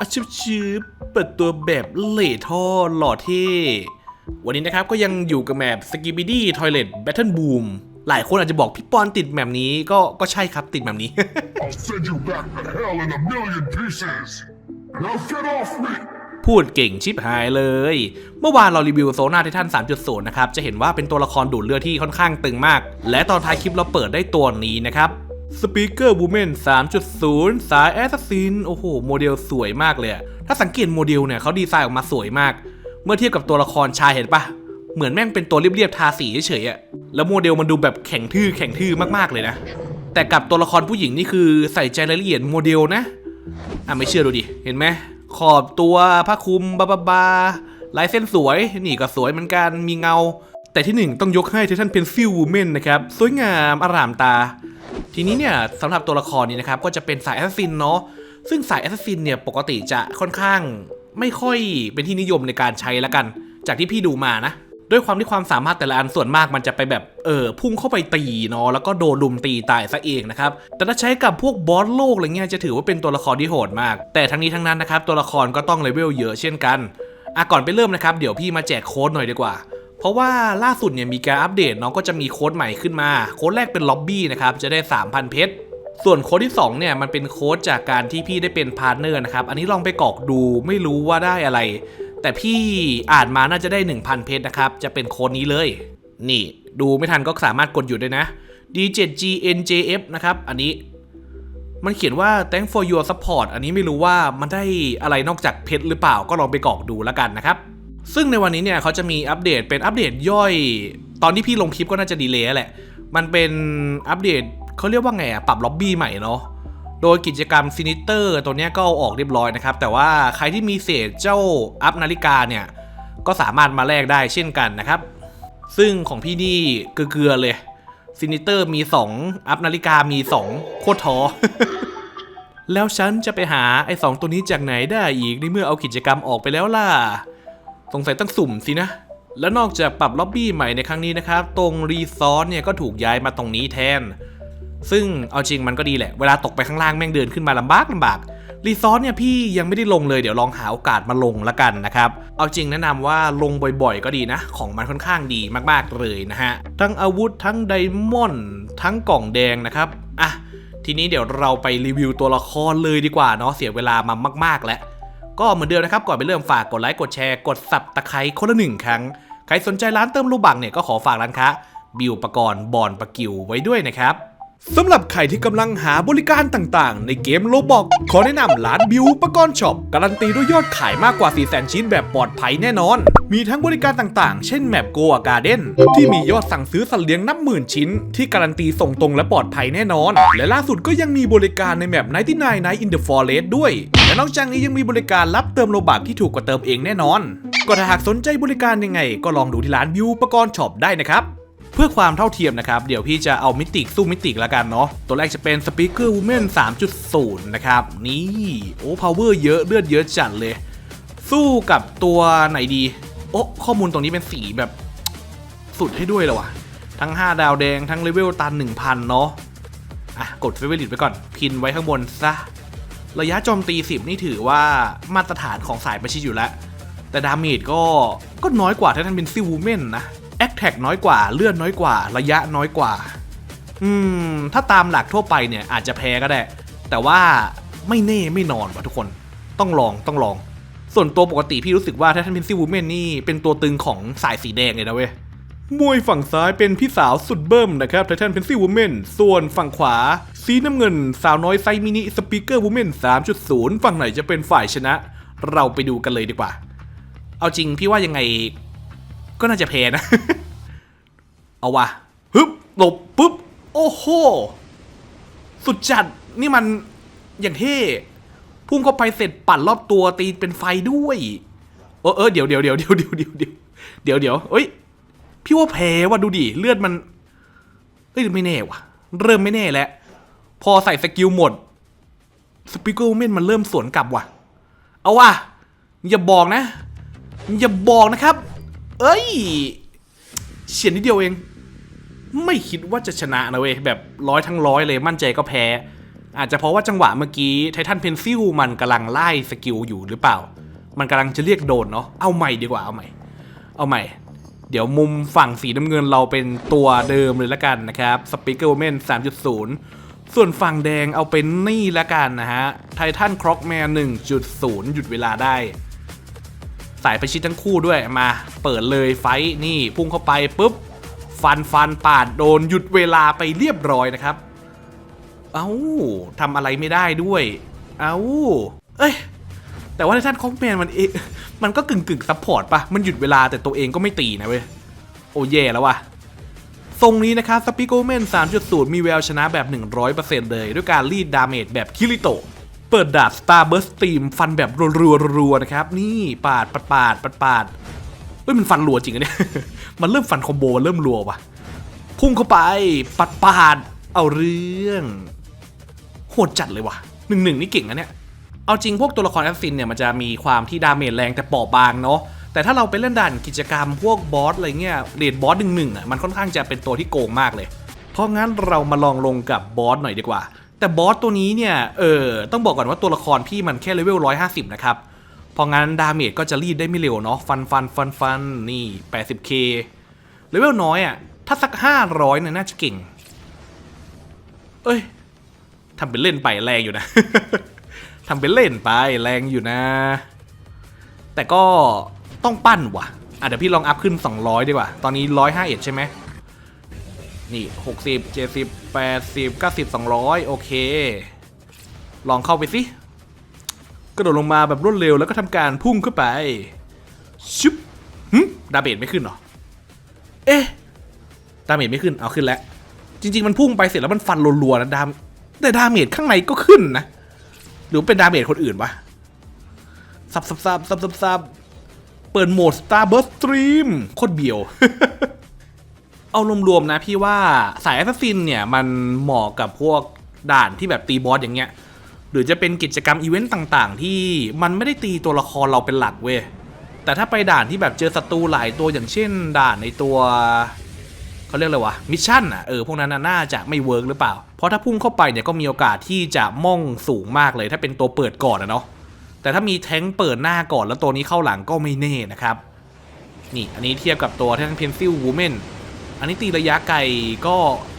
อาชิบชิบเปิดตัวแบบเหล่ท่อหล่อเท่ วันนี้นะครับก็ยังอยู่กับแมป s k i b i d y Toilet Battle Boom หลายคนอาจจะบอกพี่ปอนติดแมปนี้ก็ก็ใช่ครับติดแมปนี้ I'll send you back to hell in a million pieces. Now get off me! พูดเก่งชิบหายเลย เมื่อวานเรารีวิวโซนาไททัน3.0 นะครับ จะเห็นว่าเป็นตัวละครดูดเลือดที่ค่อนข้างตึงมาก และตอนท้ายคลิปเราเปิดได้ตัวนี้นะครับ Speaker Woman 3.0 สายแอสซินโอ้โห โมเดลสวยมากเลย ถ้าสังเกตโมเดลเนี่ยเขาดีไซน์ออกมาสวยมาก เมื่อเทียบกับตัวละครชายเห็นปะเหมือนแม่งเป็นตัวเรียบๆทาสีเฉยๆอะแล้วโมเดลมันดูแบบแข็งทื่อแข็งทื่อมากๆเลยนะ แต่กับตัวละครผู้หญิงนี่คือใส่ใจรายละเอียดโมเดลนะ อะไม่เชื่อดูดิ เห็นไหมขอบตัวผ้าคลุมบาบาบาลายเส้นสวย นี่ก็สวยเหมือนกัน มีเงา แต่ที่หนึ่งต้องยกให้ไททันเพนซิลวูแมนนะครับ สวยงามอร่ามตา ทีนี้เนี่ยสำหรับตัวละครนี้นะครับก็จะเป็นสายแอสซินเนาะซึ่งสายแอสซินเนี่ยปกติจะค่อนข้างไม่ค่อยเป็นที่นิยมในการใช้ละกัน จากที่พี่ดูมานะ ด้วยความที่ความสามารถแต่ละอันส่วนมากมันจะไปแบบเออพุ่งเข้าไปตีเนาะแล้วก็โดนลุมตีตายซะเองนะครับแต่ถ้าใช้กับพวกบอสโลกอะไรเงี้ยจะถือว่าเป็นตัวละครที่โหดมาก แต่ทั้งนี้ทั้งนั้นนะครับตัวละครก็ต้องเลเวลเยอะเช่นกันอะก่อนไปเริ่มนะครับเดี๋ยวพี่มาแจกโค้ดหน่อยดีกว่า ราะว่าล่าสุดเนี่ยมีการอัปเดตเนาะก็จะมีโค้ดใหม่ขึ้นมา โค้ดแรกเป็นล็อบบี้นะครับจะได้ 3,000 เพชรส่วนโค้ดที่2เนี่ยมันเป็นโค้ดจากการที่พี่ได้เป็นพาร์ทเนอร์นะครับ อันนี้ลองไปกรอกดูไม่รู้ว่าได้อะไร แต่พี่อ่านมาน่าจะได้ 1,000 เพชรนะครับ จะเป็นโค้ดนี้เลย นี่ ดูไม่ทันก็สามารถกดหยุดได้นะ D7GNJF นะครับ อันนี้มันเขียนว่า thank for your support อันนี้ไม่รู้ว่ามันได้อะไรนอกจากเพชรหรือเปล่าก็ลองไปกรอกดูแล้วกันนะครับ ซึ่งในวันนี้เนี่ยเขาจะมีอัปเดตเป็นอัปเดตย่อย ตอนที่พี่ลงคลิปก็น่าจะดีเลยแหละ มันเป็นอัปเดตเขาเรียกว่าไงอะปรับล็อบบี้ใหม่เนาะโดยกิจกรรมซินิเตอร์ตัวเนี้ยก็เอาออกเรียบร้อยนะครับ แต่ว่าใครที่มีเศษเจ้าอัพนาฬิกาเนี่ย ก็สามารถมาแลกได้เช่นกันนะครับ ซึ่งของพี่นี่เกลือเลยซินิเตอร์มี 2 อัพนาฬิกามี 2 โคตรท้อแล้วฉันจะไปหาไอ้สองตัวนี้จากไหนได้อีกในเมื่อเอากิจกรรมออกไปแล้วล่ะ สงสัยต้องสุ่มสินะ แล้วนอกจากปรับล็อบบี้ใหม่ในครั้งนี้นะครับ ตรงรีซอสเนี่ยก็ถูกย้ายมาตรงนี้แทน ซึ่งเอาจริงมันก็ดีแหละ เวลาตกไปข้างล่างแม่งเดินขึ้นมาลำบากลำบาก รีซอสเนี่ยพี่ยังไม่ได้ลงเลยเดี๋ยวลองหาโอกาสมาลงละกันนะครับ เอาจริงแนะนำว่าลงบ่อยๆ ก็ดีนะ ของมันค่อนข้างดีมากๆเลยนะฮะ ทั้งอาวุธทั้งไดมอนด์ทั้งกล่องแดงนะครับ อะ ทีนี้เดี๋ยวเราไปรีวิวตัวละครเลยดีกว่าเนาะเสียเวลามามาก ๆแล้ว ก็เหมือนเดิมนะครับก่อนไปเริ่มฝากกดไลค์กดแชร์กดสับตะไคร้คนละหนึ่งครั้ง ใครสนใจร้านเติมลูกบังเนี่ยก็ขอฝากร้านค้าบิวปกรณ์บอนปะกิวไว้ด้วยนะครับ สำหรับใครที่กำลังหาบริการต่างๆ ในเกมโลบอกขอแนะนำร้านบิวปะกรณ์ช็อป การันตีด้วยยอดขายมากกว่า 4 0 0 0 0 ชิ้นแบบปลอดภัยแน่นอน มีทั้งบริการต่างๆ เช่นแมปโกอาการ์เด้นที่มียอดสั่งซื้อสัตว์เลี้ยงนับหมื่นชิ้น ที่การันตีส่งตรงและปลอดภัยแน่นอน และล่าสุดก็ยังมีบริการในแมป99 Night in the Forest ด้วย และนอกจากนี้ยังมีบริการรับเติมโลบักที่ถูกกว่าเติมเองแน่นอน ก็ถ้าหากสนใจบริการยังไง ก็ลองดูที่ร้านบิวปะกรณ์ช็อปได้นะครับ เพื่อความเท่าเทียมนะครับ เดี๋ยวพี่จะเอามิติสู้มิติแล้วกันเนาะตัวแรกจะเป็น Speaker Woman 3.0 นะครับ นี่ โอ้ power เยอะเลือดเยอะจัดเลย สู้กับตัวไหนดี โอ้ข้อมูลตรงนี้เป็นสีแบบสุดให้ด้วยเลยว่ะ ทั้ง 5 ดาวแดงทั้งเลเวลตัน 1,000 เนาะอะกดเฟเวอร์ลิตไว้ก่อน พินไว้ข้างบนซะระยะโจมตี 10 นี่ถือว่ามาตรฐานของสายประชิดอยู่แล้ว แต่ดาเมจก็ก็น้อยกว่าถ้าท่านเป็นซิวูเมนนะ แอคแท็กน้อยกว่า เลื่อนน้อยกว่า ระยะน้อยกว่า อืม ถ้าตามหลักทั่วไปเนี่ยอาจจะแพ้ก็ได้ แต่ว่าไม่แน่ไม่นอนว่ะทุกคน ต้องลองต้องลอง ส่วนตัวปกติพี่รู้สึกว่าถ้าท่านเป็นซิวูเมนนี่เป็นตัวตึงของสายสีแดงเลยนะเว้ย มวยฝั่งซ้ายเป็นพี่สาวสุดเบิ่มนะครับไททันเพนซิลวูแมนส่วนฝั่งขวา สีน้ำเงิน สาวน้อยไซมินิสปีกเกอร์วูแมน3.0 ฝั่งไหนจะเป็นฝ่ายชนะ เราไปดูกันเลยดีกว่า เอาจริงพี่ว่ายังไง ก็น่าจะแพ้นะ เอาวะฮึบหลบปุ๊บ โอ้โห สุดจัด นี่มันอย่างเท่พุ่งเข้าไปเสร็จปั่นรอบตัวตีเป็นไฟด้วยเออเออเดี๋ยวเดี๋ยวเดี๋ยวเดี๋ยวเดี๋ยวเดี๋ยวเดี๋ยวเดี๋ยวเดี๋ยวเอ้ย พี่ว่าแพ้ว่ะดูดิเลือดมัน เอ้ยไม่แน่ว่ะ เริ่มไม่แน่แล้ว พอใส่สกิลหมดสปิเกอร์เมนมันเริ่มสวนกลับว่ะ เอาว่ะอย่าบอกนะ อย่าบอกนะครับ เอ้ยเฉียนนิดเดียวเอง ไม่คิดว่าจะชนะนะเว้ยแบบร้อยทั้งร้อยเลยมั่นใจก็แพ้ อาจจะเพราะว่าจังหวะเมื่อกี้ไททันเพนซิลมันกำลังไล่สกิลอยู่หรือเปล่า มันกำลังจะเรียกโดนเนาะเอาใหม่ดีกว่าเอาใหม่ เอาใหม่ เดี๋ยวมุมฝั่งสีน้ำเงินเราเป็นตัวเดิมเลยละกันนะครับสปีกเกอร์เมน3.0 ส่วนฝั่งแดงเอาเป็นนี่ละกันนะฮะไททันคร็อกแมน1.0 หยุดเวลาได้ สายประชิดทั้งคู่ด้วยมา เปิดเลยไฟนี่พุ่งเข้าไปปุ๊บ ฟันฟันปาดโดนหยุดเวลาไปเรียบร้อยนะครับ เอ้าทำอะไรไม่ได้ด้วย เอ้าเอ้ยแต่ว่าในท่านคอมแมนมันเอมันก็กึ่งกึ่งซัพพอร์ตปะมันหยุดเวลาแต่ตัวเองก็ไม่ตีนะเว้ย โอ้แย่แล้วว่ะทรงนี้นะครับสปิโกเมน3.0 มีแววชนะแบบ 100%เลย ด้วยการรีดดาเมจแบบคิริโตะ เปิดดาบสตาร์เบิร์สตีมฟันแบบรัวๆรัวๆนะครับ นี่ปาดปาดปาดปาดปาดเฮ้ยมันฟันรัวจริงอะเนี่ย มันเริ่มฟันคอมโบมันเริ่มรัวว่ะ พุ่งเข้าไปปัดปาดเอาเรื่องโหดจัดเลยว่ะหนึ่งหนึ่งนี่เก่งนะเนี่ย เอาจริงพวกตัวละครแอสซินเนี่ยมันจะมีความที่ดาเมจแรงแต่เปราะบางเนาะแต่ถ้าเราไปเล่นด่านกิจกรรมพวกบอสอะไรเงี้ยเรดบอสหนึ่งหนึ่งอะมันค่อนข้างจะเป็นตัวที่โกงมากเลย เพราะงั้นเรามาลองลงกับบอสหน่อยดีกว่า แต่บอสตัวนี้เนี่ยเออต้องบอกก่อนว่าตัวละครพี่มันแค่เลเวล150 นะครับเพราะงั้นดาเมจก็จะรีดได้ไม่เร็วเนาะฟันฟันฟันฟันนี่ 80k เลเวลน้อยอะ ถ้าสัก 500เนี่ยน่าจะเก่ง เอ้ยทำเป็นเล่นไปแรงอยู่นะ ทำเป็นเล่นไปแรงอยู่นะ แต่ก็ต้องปั้นว่ะอะเดี๋ยวพี่ลองอัพขึ้น 200 ดีกว่า ตอนนี้151ใช่ไหม นี่60 70 80 90 200โอเค ลองเข้าไปสิ กระโดดลงมาแบบรวดเร็วแล้วก็ทำการพุ่งเข้าไป ชุบหึดาเมจไม่ขึ้นหรอ เอ๊ะ ดาเมจไม่ขึ้น เอาขึ้นแล้ว จริง ๆ มันพุ่งไปเสร็จแล้วมันฟันรัวๆนะดามแต่ดาเมจข้างในก็ขึ้นนะ หรือเป็นดาเมจคนอื่นวะซับซับซับซับซับซับเปิดโหมด Starburst Stream โคตรเบียว เอารวมๆนะพี่ว่าสายแอสซัสซินเนี่ยมันเหมาะกับพวกด่านที่แบบตีบอสอย่างเงี้ย หรือจะเป็นกิจกรรมอีเวนต์ต่างๆ ที่มันไม่ได้ตีตัวละครเราเป็นหลักเว้ยแต่ถ้าไปด่านที่แบบเจอศัตรูหลายตัวอย่างเช่น ด่านในตัวเขาเรียกอะไรวะมิชชั่นอะเออพวกนั้นน่าจะไม่เวิร์กหรือเปล่า เพราะถ้าพุ่งเข้าไปเนี่ยก็มีโอกาสที่จะม่องสูงมากเลยถ้าเป็นตัวเปิดก่อนอะเนาะแต่ถ้ามีแท้งเปิดหน้าก่อนแล้วตัวนี้เข้าหลังก็ไม่แน่นะครับ นี่อันนี้เทียบกับตัวแท่งเพนซิลวูแมน อันนี้ตีระยะไกลก็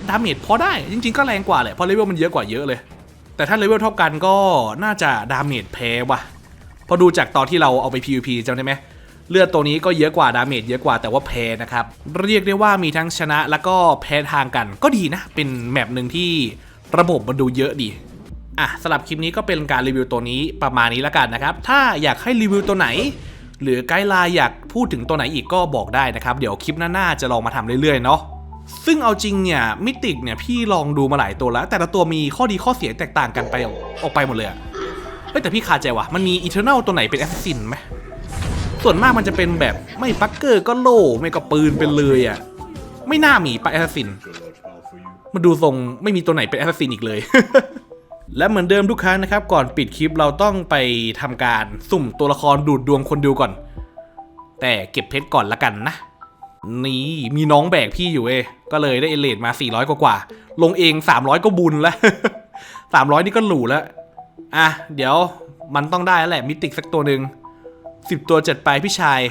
ดาเมจพอได้ จริง ๆ ก็แรงกว่าแหละเพราะเลเวลมันเยอะกว่าเยอะเลย แต่ถ้าเลเวลเท่ากันก็น่าจะดาเมจแพ้ว่ะพอดูจากตอนที่เราเอาไป PVP จำได้ไหมเลือดตัวนี้ก็เยอะกว่าดาเมจเยอะกว่าแต่ว่าแพ้นะครับ เรียกได้ว่ามีทั้งชนะแล้วก็แพ้ทางกัน ก็ดีนะ เป็นแมปหนึ่งที่ระบบมันดูเยอะดีอะสำหรับคลิปนี้ก็เป็นการรีวิวตัวนี้ประมาณนี้แล้วกันนะครับ ถ้าอยากให้รีวิวตัวไหน หรือไกด์ไลน์อยากพูดถึงตัวไหนอีกก็บอกได้นะครับ เดี๋ยวคลิปหน้าๆจะลองมาทำเรื่อยๆเนาะซึ่งเอาจริงเนี่ยมิติกเนี่ยพี่ลองดูมาหลายตัวแล้ว แต่ละตัวมีข้อดีข้อเสียแตกต่างกันไปออกไปหมดเลยเฮ้แต่พี่คาใจวะมันมีอีเทอร์เนลตัวไหนเป็นแอสซินไหมส่วนมากมันจะเป็นแบบไม่ปักเกอร์ก็โล่ไม่ก็ปืนเป็นเลยอะไม่น่ามีปะแอสซินมาดูทรงไม่มีตัวไหนเป็นแอสซินอีกเลย และเหมือนเดิมทุกครั้งนะครับ ก่อนปิดคลิปเราต้องไปทำการสุ่มตัวละครดูดดวงคนดูก่อน แต่เก็บเพชรก่อนละกันนะ นี่มีน้องแบกพี่อยู่เอก็เลยได้เอเลดมา 400 กว่าๆลงเอง 300 ก็บุญแล้ว 300 นี่ก็หรูแล้ว อะ เดี๋ยวมันต้องได้แล้วแหละมิติกสักตัวหนึ่งสิบตัวจัดไปพี่ชาย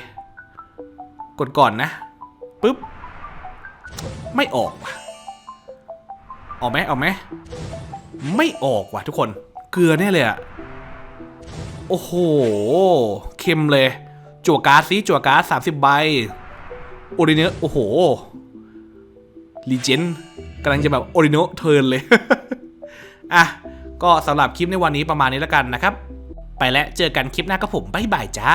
กดก่อนนะปุ๊บ ไม่ออก ออกไหมออกไหม ไม่ออกว่ะทุกคน เกลือแน่เลยอะโอ้โห เค็มเลย จั่วการ์ดซิจั่วการ์ดสามสิบใบโอริเนโอ้โหลีเจนกำลังจะแบบโอริโนเทิร์นเลย อะ ก็สำหรับคลิปในวันนี้ประมาณนี้แล้วกันนะครับ ไปแล้วเจอกันคลิปหน้ากับผม บ๊ายบายจ้า